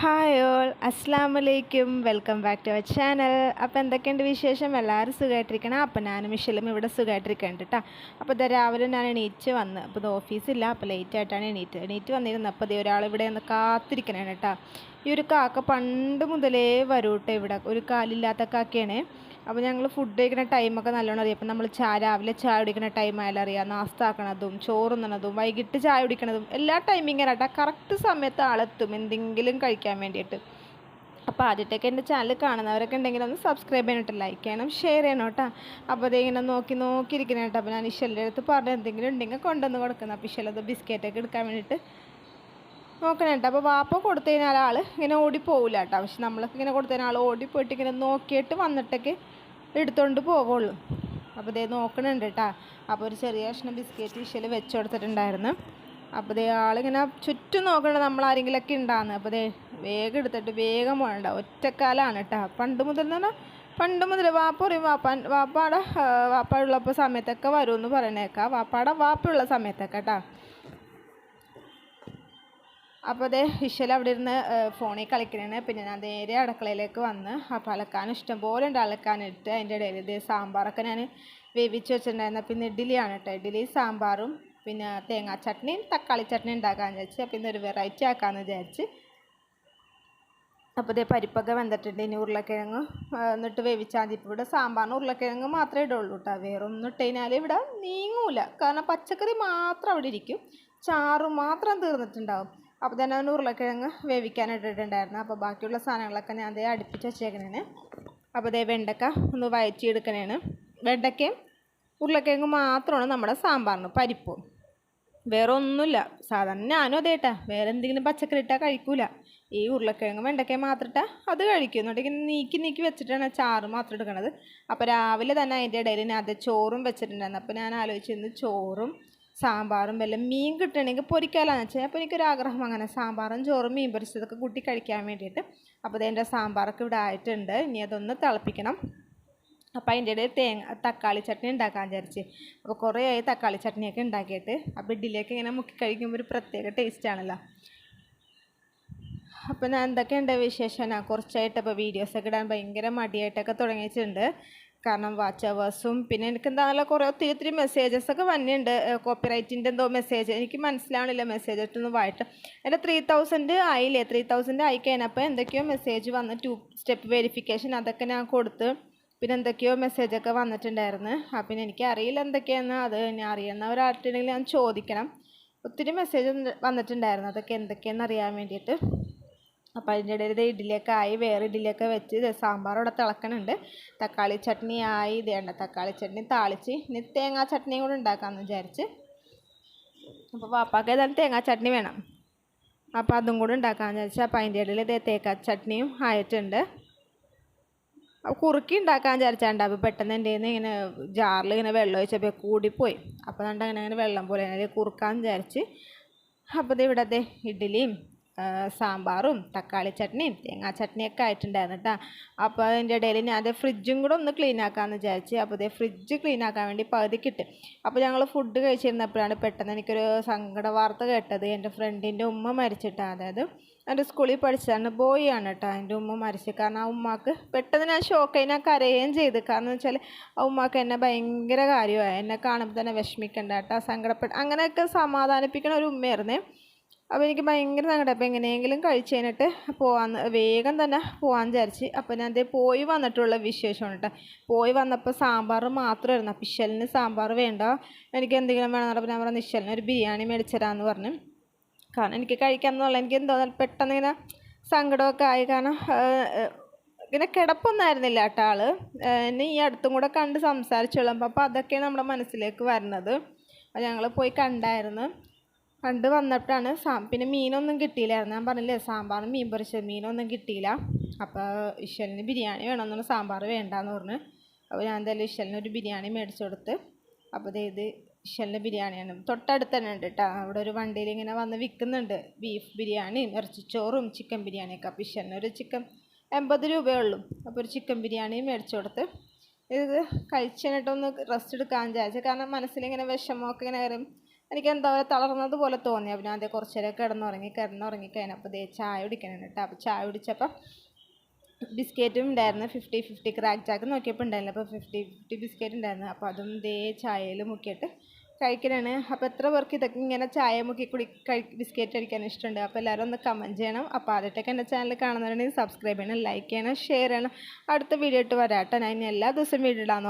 Hi all അസ്സാം വലൈക്കും welcome back to our channel അപ്പോൾ എന്തൊക്കെയുണ്ട് വിശേഷം? എല്ലാവരും സുഖമായിട്ടിരിക്കണം അപ്പോൾ ഞാനും മിഷലും ഇവിടെ സുഖമായിട്ടിരിക്കുന്നുണ്ട് കേട്ടോ അപ്പോൾ ഇത് രാവിലെ ഞാൻ എണീറ്റ് വന്ന്. അപ്പോൾ ഇത് ഓഫീസില്ല അപ്പോൾ ലേറ്റ് ആയിട്ടാണ് എണീറ്റ്. എണീറ്റ് വന്നിരുന്നത് അപ്പോൾ ഇത് ഒരാൾ ഇവിടെ ഒന്ന് കാത്തിരിക്കണേ കേട്ടോ ഈ ഒരു കാക്ക പണ്ട് മുതലേ വരൂ കേട്ടോ ഇവിടെ. ഒരു കാലില്ലാത്ത കാക്കയാണ്. അപ്പോൾ ഞങ്ങൾ ഫുഡ് കഴിക്കുന്ന ടൈമൊക്കെ നല്ലോണം അറിയാം. അപ്പം നമ്മൾ ചാ രാവിലെ ചായ കുടിക്കുന്ന ടൈം ആയാലും അറിയാം. നാസ്ത ആക്കണതും ചോറുന്നണതും വൈകിട്ട് ചായ കുടിക്കണതും എല്ലാ ടൈമിങ്ങനെ കേട്ടോ. കറക്റ്റ് സമയത്ത് ആളെത്തും എന്തെങ്കിലും കഴിക്കാൻ വേണ്ടിയിട്ട്. അപ്പോൾ ആദ്യത്തേക്ക് എന്റെ ചാനൽ കാണുന്നവരൊക്കെ ഉണ്ടെങ്കിൽ ഒന്ന് സബ്സ്ക്രൈബ് ചെയ്യണം ലൈക്ക് ചെയ്യണം ഷെയർ ചെയ്യണം കേട്ടോ. അപ്പോൾ അതിങ്ങനെ നോക്കി നോക്കിയിരിക്കണം കേട്ടോ. അപ്പോൾ ഞാൻ ഇഷലിന്റെ അടുത്ത് പറഞ്ഞ് എന്തെങ്കിലും ഉണ്ടെങ്കിൽ കൊണ്ടുവന്ന് കൊടുക്കുന്നത് അപ്പോൾ ഇഷലത് ബിസ്ക്കറ്റൊക്കെ എടുക്കാൻ വേണ്ടിയിട്ട് നോക്കണം കേട്ടോ അപ്പോൾ വാപ്പ കൊടുത്തു കഴിഞ്ഞാൽ ആൾ ഇങ്ങനെ ഓടിപ്പോവില്ല കേട്ടോ പക്ഷെ നമ്മളൊക്കെ ഇങ്ങനെ കൊടുത്തു കഴിഞ്ഞാൽ ആൾ ഓടിപ്പോയിട്ട് ഇങ്ങനെ നോക്കിയിട്ട് വന്നിട്ടൊക്കെ എടുത്തുകൊണ്ട് പോവുള്ളൂ. അപ്പോൾ ഇതേ നോക്കണുണ്ട് കേട്ടോ അപ്പോൾ ഒരു ചെറിയ കഷ്ണം ബിസ്ക്കറ്റ് ഇഷ്യൽ വെച്ച് കൊടുത്തിട്ടുണ്ടായിരുന്നു. അപ്പോൾ ഇതേ ആളിങ്ങനെ ചുറ്റും നോക്കണ്ട നമ്മൾ ആരെങ്കിലുമൊക്കെ ഉണ്ടാകുന്നത് അപ്പോൾ ഇതേ വേഗം എടുത്തിട്ട് വേഗം പോകണ്ട. ഒറ്റക്കാലാണ് കേട്ടോ പണ്ട് മുതൽ എന്ന് പറഞ്ഞാൽ പണ്ട് മുതൽ വാപ്പ പറയും വാപ്പാൻ വാപ്പാടെ വാപ്പ ഉള്ളപ്പോൾ സമയത്തൊക്കെ വരുമെന്ന് പറയണേക്കാം. വാപ്പാടെ വാപ്പയുള്ള സമയത്തൊക്കെ കേട്ടോ അപ്പോൾ അതേ ഇഷൽ അവിടെ ഇരുന്ന് ഫോണിൽ കളിക്കണേന് പിന്നെ ഞാൻ നേരെ അടുക്കളയിലേക്ക് വന്ന് അപ്പോൾ അലക്കാൻ ഇഷ്ടം പോലെ ഉണ്ട് അലക്കാനിട്ട് അതിന്റെ ഇടയിൽ ഇത് സാമ്പാറൊക്കെ ഞാൻ വേവിച്ച് വെച്ചിട്ടുണ്ടായിരുന്നു. പിന്നെ ഇഡ്ഡലിയാണ് കേട്ടോ. ഇഡ്ഡലി സാമ്പാറും പിന്നെ തേങ്ങാ ചട്നിയും തക്കാളി ചട്നി ഉണ്ടാക്കാമെന്ന് വിചാരിച്ച്. അപ്പോൾ ഇന്നൊരു വെറൈറ്റി ആക്കാമെന്ന് വിചാരിച്ച്. അപ്പോൾ ഇതേ പരിപ്പൊക്കെ വെന്തിട്ടുണ്ട്. ഇനി ഉരുളക്കിഴങ്ങ് എന്നിട്ട് വേവിച്ചാൽ മതി. ഇപ്പോൾ ഇവിടെ സാമ്പാറിന് ഉരുളക്കിഴങ്ങ് മാത്രമേ ഇടുള്ളൂ കേട്ടോ. വേറൊന്നും ഇട്ട് കഴിഞ്ഞാൽ ഇവിടെ നീങ്ങൂല. കാരണം പച്ചക്കറി മാത്രം അവിടെ ഇരിക്കും. ചാറ് മാത്രം തീർന്നിട്ടുണ്ടാവും. അപ്പോൾ തന്നെ അതിന് ഉരുളക്കിഴങ്ങ് വേവിക്കാനിട്ടിട്ടുണ്ടായിരുന്നു. അപ്പോൾ ബാക്കിയുള്ള സാധനങ്ങളൊക്കെ ഞാൻ അതേ അടുപ്പിച്ച് വെച്ചേക്കണേന്. അപ്പോൾ അതേ വെണ്ടക്ക ഒന്ന് വയറ്റിയെടുക്കണേന്. വെണ്ടക്കയും ഉരുളക്കിഴങ്ങ് മാത്രമാണ് നമ്മുടെ സാമ്പാറിന് പരിപ്പ്. വേറെ ഒന്നുമില്ല. സാധാരണ ഞാനും അതേ ഇട്ടാ വേറെ എന്തെങ്കിലും പച്ചക്കറി ഇട്ടാൽ കഴിക്കൂല. ഈ ഉരുളക്കിഴങ്ങ് വെണ്ടയ്ക്ക മാത്രം ഇട്ടാൽ അത് കഴിക്കും എന്നുണ്ടെങ്കിൽ നീക്കി നീക്കി വെച്ചിട്ടാണ് ചാറ് മാത്രം എടുക്കണത്. അപ്പോൾ രാവിലെ തന്നെ അതിന്റെ ഇടയിൽ ഞാൻ അത് ചോറും വെച്ചിട്ടുണ്ടായിരുന്നു. അപ്പോൾ ഞാൻ ആലോചിച്ചിരുന്നു ചോറും സാമ്പാറും വല്ല മീൻ കിട്ടണമെങ്കിൽ പൊരിക്കാലാന്ന് വെച്ചാൽ. അപ്പോൾ എനിക്കൊരു ആഗ്രഹം അങ്ങനെ സാമ്പാറും ചോറും മീൻ പൊരിച്ചതൊക്കെ കൂട്ടി കഴിക്കാൻ വേണ്ടിയിട്ട്. അപ്പോൾ അതെന്റെ സാമ്പാറൊക്കെ ഇവിടെ ആയിട്ടുണ്ട്. ഇനി അതൊന്ന് തിളപ്പിക്കണം. അപ്പോൾ അതിന്റെ ഇടയിൽ തേങ്ങ തക്കാളി ചട്നി ഉണ്ടാക്കാൻ വിചാരിച്ച്. അപ്പോൾ കുറേ ആയി തക്കാളി ചട്നിയൊക്കെ ഉണ്ടാക്കിയിട്ട് അപ്പോൾ ഇഡ്ഡലിയൊക്കെ ഇങ്ങനെ മുക്കി കഴിക്കുമ്പോൾ ഒരു പ്രത്യേക ടേസ്റ്റ് ആണല്ലോ. അപ്പോൾ ഞാൻ എന്തൊക്കെയുണ്ട് വിശേഷം? ഞാൻ കുറച്ചായിട്ട് ഇപ്പോൾ വീഡിയോസൊക്കെ ഇടാൻ ഭയങ്കര മടിയായിട്ടൊക്കെ തുടങ്ങിയിട്ടുണ്ട്. കാരണം വാച്ച് അവേഴ്സും പിന്നെ എനിക്ക് എന്താണല്ലോ കുറേ ഒത്തിരി ഒത്തിരി മെസ്സേജസ് ഒക്കെ വന്നിട്ടുണ്ട്. കോപ്പിറൈറ്റിന്റെ എന്തോ മെസ്സേജ് എനിക്ക് മനസ്സിലാവണില്ല മെസ്സേജ് ഒന്നും വായിട്ട്. എന്റെ ത്രീ തൗസൻഡ് ആയില്ലേ? ത്രീ തൗസൻഡ് ആയി കഴിഞ്ഞപ്പോൾ എന്തൊക്കെയോ മെസ്സേജ് വന്ന് ടു സ്റ്റെപ്പ് വെരിഫിക്കേഷൻ അതൊക്കെ ഞാൻ കൊടുത്ത് പിന്നെ എന്തൊക്കെയോ മെസ്സേജൊക്കെ വന്നിട്ടുണ്ടായിരുന്നു. ആ പിന്നെ എനിക്ക് അറിയില്ല എന്തൊക്കെയാണ് അത് ഇനി അറിയുന്ന ഒരാളുണ്ടെങ്കിൽ ഞാൻ ചോദിക്കണം. ഒത്തിരി മെസ്സേജ് വന്നിട്ടുണ്ടായിരുന്നു. അതൊക്കെ എന്തൊക്കെയാണെന്ന് അറിയാൻ വേണ്ടിയിട്ട്. അപ്പോൾ അതിന്റെ ഇടയിൽ ഇത് ഇഡ്ഡലിയൊക്കെ ആയി വേറെ ഇഡ്ഡലിയൊക്കെ വെച്ച് ഇവിടെ തിളക്കണുണ്ട്. തക്കാളി ചട്നി ആയി ഇത് വേണ്ട തക്കാളി ചട്നി താളിച്ച്. ഇനി തേങ്ങാ ചട്നിയും കൂടെ ഉണ്ടാക്കാമെന്ന് വിചാരിച്ച്. അപ്പോൾ പാപ്പാക്ക് ഏതായാലും തേങ്ങാ ചട്നി വേണം. അപ്പോൾ അതും കൂടെ ഉണ്ടാക്കാമെന്ന് വിചാരിച്ചു. അപ്പോൾ അതിന്റെ ഇടയിൽ ഇത് തേക്കാ ചട്നിയും ആയിട്ടുണ്ട്. കുറുക്കി ഉണ്ടാക്കാൻ വിചാരിച്ചാണ്ട്. അപ്പോൾ പെട്ടെന്ന് എന്റെ ഇങ്ങനെ ജാറിൽ ഇങ്ങനെ വെള്ളം ഒഴിച്ചപ്പോൾ കൂടിപ്പോയി. അപ്പോൾ അതുകൊണ്ട് അങ്ങനെ അങ്ങനെ വെള്ളം പോലെ കുറുക്കാൻ വിചാരിച്ച്. അപ്പോൾ ഇത് ഇവിടെ ഇഡ്ഡലിയും സാമ്പാറും തക്കാളി ചട്നിയും തേങ്ങാ ചട്നിയൊക്കെ ആയിട്ടുണ്ടായിരുന്നു കേട്ടോ. അപ്പോൾ അതിന്റെ ഇടയിൽ ഞാൻ അത് ഫ്രിഡ്ജും കൂടെ ഒന്ന് ക്ലീൻ ആക്കാമെന്ന് വിചാരിച്ച് അപ്പോൾ അതേ ഫ്രിഡ്ജ് ക്ലീൻ ആക്കാൻ വേണ്ടി പകുതി കിട്ടും അപ്പോൾ ഞങ്ങൾ ഫുഡ് കഴിച്ചിരുന്നപ്പോഴാണ് പെട്ടെന്ന് എനിക്കൊരു സങ്കട വാർത്ത കേട്ടത്. എന്റെ ഫ്രണ്ടിന്റെ ഉമ്മ മരിച്ചിട്ടാണ് അതായത് എന്റെ സ്കൂളിൽ പഠിച്ചതാണ് ബോയ് ആണ് കേട്ടോ. എന്റെ ഉമ്മ മരിച്ചു. കാരണം ആ ഉമ്മാക്ക് പെട്ടെന്ന് ഞാൻ ഷോക്കായി ഞാൻ കരയുകയും ചെയ്ത്. കാരണം വെച്ചാൽ ആ ഉമ്മാക്ക് എന്നെ ഭയങ്കര കാര്യമായി. എന്നെ കാണുമ്പോൾ തന്നെ വിഷമിക്കണ്ട കേട്ടോ സങ്കടപ്പെട്ട് അങ്ങനെയൊക്കെ സമാധാനിപ്പിക്കണ ഒരു ഉമ്മയായിരുന്നേ. അപ്പോൾ എനിക്ക് ഭയങ്കര സങ്കടം. അപ്പോൾ എങ്ങനെയെങ്കിലും കഴിച്ച് കഴിഞ്ഞിട്ട് പോകാൻ വേഗം തന്നെ പോകാൻ വിചാരിച്ച്. അപ്പോൾ ഞാൻ അതേ പോയി വന്നിട്ടുള്ള വിശേഷമാണ് കേട്ടോ പോയി വന്നപ്പോൾ സാമ്പാർ മാത്രമായിരുന്നു. അപ്പോൾ ഇഷലിന് സാമ്പാർ വേണ്ട. എനിക്ക് എന്തെങ്കിലും വേണം പറഞ്ഞപ്പോൾ ഞാൻ പറഞ്ഞു ഇഷലിന് ഒരു ബിരിയാണി മേടിച്ചരാന്ന് പറഞ്ഞു. കാരണം എനിക്ക് കഴിക്കാൻ കഴിക്കാമെന്നുള്ള എനിക്ക് എന്തോ പെട്ടെന്ന് ഇങ്ങനെ സങ്കടമൊക്കെ ആയി. കാരണം ഇങ്ങനെ കിടപ്പൊന്നായിരുന്നില്ല കേട്ടോ ആൾ. എന്നെ ഈ അടുത്തും കൂടെ കണ്ട് സംസാരിച്ചോളാം. അപ്പോൾ അതൊക്കെയാണ് നമ്മുടെ മനസ്സിലേക്ക് വരുന്നത്. അപ്പോൾ ഞങ്ങൾ പോയി കണ്ടായിരുന്നു. കണ്ട് വന്നിട്ടാണ് സാ പിന്നെ മീനൊന്നും കിട്ടിയില്ലായിരുന്നു. ഞാൻ പറഞ്ഞില്ലേ സാമ്പാറും മീൻ പൊരിച്ച മീനൊന്നും കിട്ടിയില്ല. അപ്പോൾ ഇഷലിന് ബിരിയാണി വേണമെന്നാണ് സാമ്പാർ വേണ്ടാന്ന് പറഞ്ഞ്. അപ്പോൾ ഞാൻ എന്തായാലും ഇഷലിന് ഒരു ബിരിയാണി മേടിച്ചു കൊടുത്ത് അപ്പോൾ ഇത് ഇഷലിന്റെ ബിരിയാണിയാണ്. തൊട്ടടുത്ത് തന്നെ ഉണ്ട് കേട്ടോ അവിടെ ഒരു വണ്ടിയിൽ ഇങ്ങനെ വന്ന് വിൽക്കുന്നുണ്ട് ബീഫ് ബിരിയാണിയും ഇറച്ചിച്ചോറും ചിക്കൻ ബിരിയാണിയൊക്കെ അപ്പോൾ ഇഷലിന് ഒരു ചിക്കൻ എൺപത് രൂപയേ ഉള്ളൂ. അപ്പോൾ ഒരു ചിക്കൻ ബിരിയാണി മേടിച്ചു കൊടുത്ത് ഇത് കഴിച്ചിട്ടൊന്ന് റെസ്റ്റ് എടുക്കാൻ വിചാരിച്ചു. കാരണം മനസ്സിലിങ്ങനെ വിഷമമൊക്കെ ഇങ്ങനെ വരും. എനിക്ക് എന്താ പറയുക തളർന്നത് പോലെ തോന്നി. അപ്പം ഞാൻ അതേ കുറച്ച് നേരം കിടന്നുറങ്ങി കിടന്നുറങ്ങി കഴിഞ്ഞപ്പോൾ ദേ ചായ കുടിക്കണം കേട്ടോ. അപ്പോൾ ചായ കുടിച്ചപ്പോൾ ബിസ്ക്കറ്റും ഉണ്ടായിരുന്നു. ഫിഫ്റ്റി ഫിഫ്റ്റി ക്രാക്ക് ജാക്ക് നോക്കിയപ്പോൾ ഉണ്ടായിരുന്നു. അപ്പോൾ ഫിഫ്റ്റി ഫിഫ്റ്റി ബിസ്ക്കറ്റ് ഉണ്ടായിരുന്നു. അപ്പോൾ അതും ദേ ചായയിൽ മുക്കിയിട്ട് കഴിക്കണതാണ് അപ്പോൾ എത്ര പേർക്ക് ഇതൊക്കെ ഇങ്ങനെ ചായ മുക്കി കുടി കഴി ബിസ്ക്കറ്റ് കഴിക്കാൻ ഇഷ്ടമുണ്ട്? അപ്പോൾ എല്ലാവരും ഒന്ന് കമന്റ് ചെയ്യണം. അപ്പോൾ ആദ്യമായിട്ടൊക്കെ എന്റെ ചാനൽ കാണുന്നവരുണ്ടെങ്കിൽ സബ്സ്ക്രൈബ് ചെയ്യണം ലൈക്ക് ചെയ്യണം ഷെയർ ചെയ്യണം. അടുത്ത വീഡിയോ ഇട്ട് വരാട്ടെ ഞാൻ ഇനി എല്ലാ ദിവസവും വീഡിയോ ഇടാൻ